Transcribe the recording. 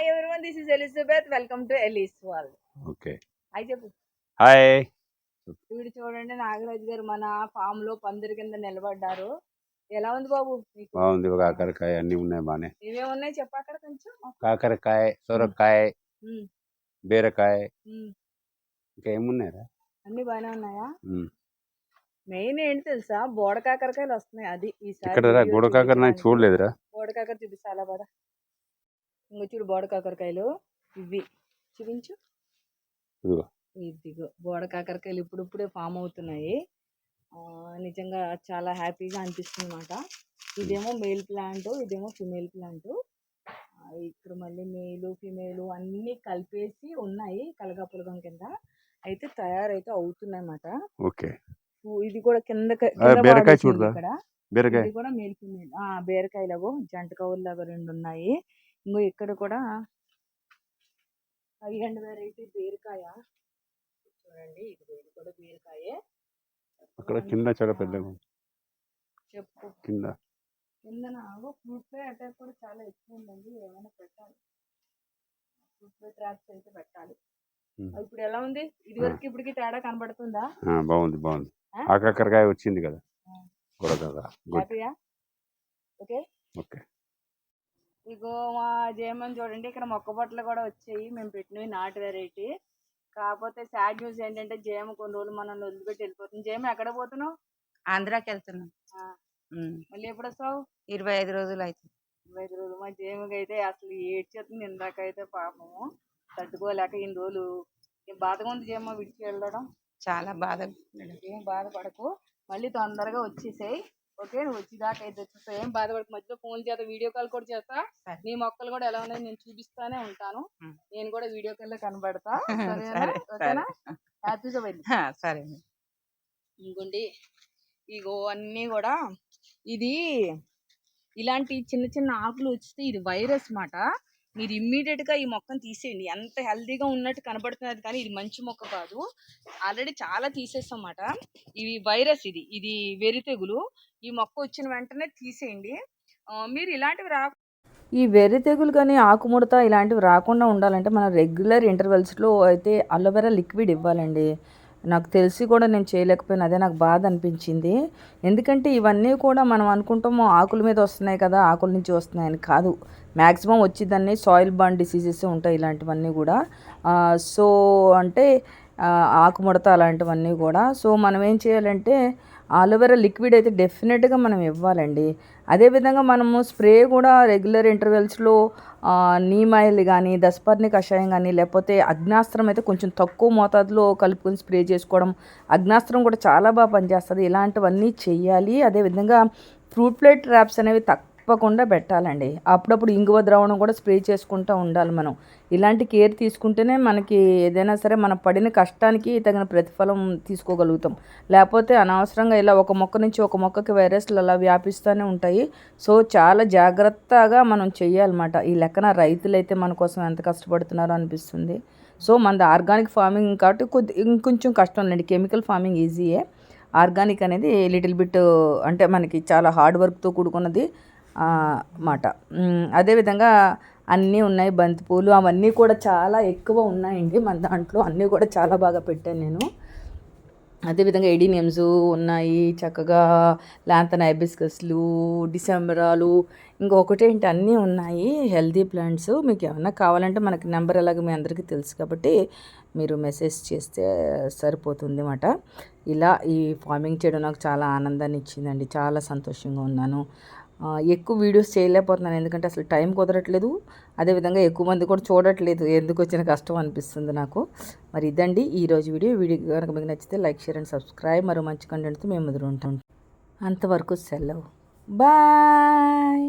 Hi everyone this is Elizabeth welcome to Eli's world okay hi చెప్పు. Hi వీడు చూడండి నాగరాజు గారు మన ఫామ్లో పందిరి కింద నిలబడ్డారు. ఎలా ఉంది బాబు మీకు? బాగుంది. ఒక కాకరకాయ అన్ని ఉన్నాయి బాగానే ఏమేమి ఉన్నాయి చెప్పు అక్కడ కొంచెం? కాకరకాయ సొరకాయ ఉమ్, బీరకాయ ఉమ్. ఇంకా ఏమున్నాయిరా అన్ని బాగానే ఉన్నాయా? ఉమ్. మెయిన్ ఏంటి తెలుసా? బోడ కాకరకాయలు వస్తున్నాయి. అది ఈసారి ఇక్కడ రా గుడ కాకర నాకు. చూడలేదురా. బోడ కాకర చూపిస్తాలా పద. ఇంకో చూడు బోడ కాకరకాయలు ఇవి చూపించు. ఇదిగో. బోడ కాకరకాయలు ఇప్పుడిప్పుడే ఫామ్ అవుతున్నాయి. ఆ, నిజంగా చాలా హ్యాపీగా అనిపిస్తుంది అనమాట ఇదేమో మేల్ ప్లాంట్ ఇదేమో ఫిమేల్ ప్లాంట్. ఇక్కడ మళ్ళీ మేలు ఫిమేలు అన్నీ కలిపేసి ఉన్నాయి కలగాపులగం కింద. అయితే తయారైతే అవుతున్నాయి అన్నమాట ఓకే ఇది కూడా కింద బీరకాయ? ఇక్కడ. బీరకాయ. ఇది కూడా మేల్ ఫిమేల్. ఆ బీరకాయలు జంట కవుల్లాగా రెండు ఉన్నాయి. ఇంకో ఇక్కడ కూడా హై అండ్ వెరైటీ బీరకాయ. చూడండి ఇది కూడా బీరకాయే. అక్కడ కింద చాలా పెద్దగా ఉంది. చెప్పు. కింద. కింద ఫ్రూట్ ఫ్లై అటాక్ కూడా చాలా ఎక్కువ ఉందండి ఏమైనా పెట్టాలి. ఫ్రూట్ ఫ్లై ట్రాప్స్ అయితే పెట్టాలి. ఇప్పుడు ఎలా ఉంది? ఇది వరకు ఇప్పటికి తేడా కనబడుతుందా? బాగుంది బాగుంది. ఆ? ఆ కాకరకాయ వచ్చింది కదా. ఓకే. ఓకే. ఇగో మా జేమని చూడండి ఇక్కడ మొక్క బొట్టలు కూడా వచ్చాయి. మేము పెట్టినవి నాటు వెరైటీ కాకపోతే సాడ్ న్యూస్ ఏంటంటే జేమ కొన్ని రోజులు మనల్ని వదిలిపెట్టి వెళ్ళిపోతుంది. జేమ ఎక్కడ పోతున్నావు? ఆంధ్రాకి వెళ్తున్నాం. మళ్ళీ ఎప్పుడు వస్తావు? ఇరవై ఐదు రోజులు అవుతుంది ఇరవై ఐదు రోజులు. మా జేమకి అయితే అసలు ఏడ్చేస్తుంది ఇందాకైతే పాపము. తట్టుకోలేక ఇన్ని రోజులు. బాధగా ఉంది జేమ విడిచి వెళ్ళడం? చాలా బాధ ఏం బాధపడకు. మళ్ళీ తొందరగా వచ్చేసేయ్. ఓకే నువ్వు వచ్చేదాకా అయితే వచ్చేస్తావు ఏం బాధపడకు మధ్యలో ఫోన్ చేస్తా వీడియో కాల్ కూడా చేస్తా. నీ మొక్కలు కూడా ఎలా ఉన్నాయి నేను చూపిస్తానే ఉంటాను. నేను కూడా వీడియో కాల్లో కనబడతా సరేనా? హ్యాపీగా వెళ్ళి సరే ఇంకోండి. ఇగో అన్నీ కూడా ఇది ఇలాంటి చిన్న చిన్న ఆకులు వస్తే ఇది వైరస్ మాట. మీరు ఇమ్మీడియట్గా ఈ మొక్కను తీసేయండి. ఎంత హెల్తీగా ఉన్నట్టు కనబడుతున్నది కానీ ఇది మంచి మొక్క కాదు. ఆల్రెడీ చాలా తీసేస్తాం అన్నమాట ఇవి వైరస్ ఇది. ఇది వెరితెగులు ఈ మొక్క వచ్చిన వెంటనే తీసేయండి. మీరు ఇలాంటివి రా ఈ వెర్రి తెగులు కానీ ఆకుముడత ఇలాంటివి రాకుండా ఉండాలంటే మనం రెగ్యులర్ ఇంటర్వెల్స్లో అయితే అలోవెరా లిక్విడ్ ఇవ్వాలండి. నాకు తెలిసి కూడా నేను చేయలేకపోయినా. అదే నాకు బాధ అనిపించింది. ఎందుకంటే ఇవన్నీ కూడా మనం అనుకుంటాము ఆకుల మీద వస్తున్నాయి కదా ఆకుల నుంచి వస్తున్నాయని కాదు. మ్యాక్సిమం వచ్చిందన్నీ సాయిల్ బాండ్ డిసీజెస్ ఉంటాయి ఇలాంటివన్నీ కూడా. సో అంటే ఆకుముడత అలాంటివన్నీ కూడా. సో మనం ఏం చేయాలంటే ఆలోవెరా లిక్విడ్ అయితే డెఫినెట్గా మనం ఇవ్వాలండి. అదేవిధంగా మనము స్ప్రే కూడా రెగ్యులర్ ఇంటర్వెల్స్లో నీమ్ ఆయిల్ కానీ దస్పర్ని కషాయం కానీ లేకపోతే అగ్నాస్త్రం అయితే కొంచెం తక్కువ మోతాదులో కలుపుకొని స్ప్రే చేసుకోవడం అగ్నాస్త్రం కూడా చాలా బాగా పనిచేస్తుంది. ఇలాంటివన్నీ చేయాలి అదేవిధంగా ఫ్రూట్ ప్లేట్ ట్రాప్స్ అనేవి తక్కువ తప్పకుండా పెట్టాలండి. అప్పుడప్పుడు ఇంగువ ద్రావణం కూడా స్ప్రే చేసుకుంటూ ఉండాలి మనం. ఇలాంటి కేర్ తీసుకుంటేనే మనకి ఏదైనా సరే మనం పడిన కష్టానికి తగిన ప్రతిఫలం తీసుకోగలుగుతాం. లేకపోతే అనవసరంగా ఇలా ఒక మొక్క నుంచి ఒక మొక్కకి వైరస్లు అలా వ్యాపిస్తూనే ఉంటాయి. సో చాలా జాగ్రత్తగా మనం చేయాలన్నమాట ఈ లెక్కన రైతులైతే మన కోసం ఎంత కష్టపడుతున్నారో అనిపిస్తుంది. సో మనది ఆర్గానిక్ ఫార్మింగ్ కాబట్టి కొద్ది ఇంకొంచెం కష్టం లేండి. కెమికల్ ఫార్మింగ్ ఈజీయే. ఆర్గానిక్ అనేది లిటిల్ బిట్ అంటే మనకి చాలా హార్డ్ వర్క్తో కూడుకున్నది. మాట. అదేవిధంగా అన్నీ ఉన్నాయి బంతిపూలు అవన్నీ కూడా చాలా ఎక్కువ ఉన్నాయండి మన దాంట్లో. అన్నీ కూడా చాలా బాగా పెట్టాను నేను. అదేవిధంగా ఎడీనియమ్స్ ఉన్నాయి చక్కగా లాంతన్ హైబిస్కస్లు డిసెంబరాలు ఇంకొకటేంటి అన్నీ ఉన్నాయి హెల్తీ ప్లాంట్స్. మీకు ఏమైనా కావాలంటే మనకి నెంబర్ ఎలాగ మీ అందరికీ తెలుసు కాబట్టి మీరు మెసేజ్ చేస్తే సరిపోతుంది అన్నమాట ఇలా ఈ ఫార్మింగ్ చేయడం నాకు చాలా ఆనందాన్ని ఇచ్చిందండి చాలా సంతోషంగా ఉన్నాను. ఎక్కువ వీడియోస్ చేయలేకపోతున్నాను. ఎందుకంటే అసలు టైం కుదరట్లేదు. అదేవిధంగా ఎక్కువ మంది కూడా చూడట్లేదు. ఎందుకు వచ్చిన కష్టం అనిపిస్తుంది నాకు. మరి ఇదండి. ఈరోజు వీడియో. వీడియో కనుక మీకు నచ్చితే లైక్ షేర్ అండ్ సబ్స్క్రైబ్. మరో మంచి కంటెంట్తో మేము ఎదురు ఉంటాం అంతవరకు సెలవు. బాయ్!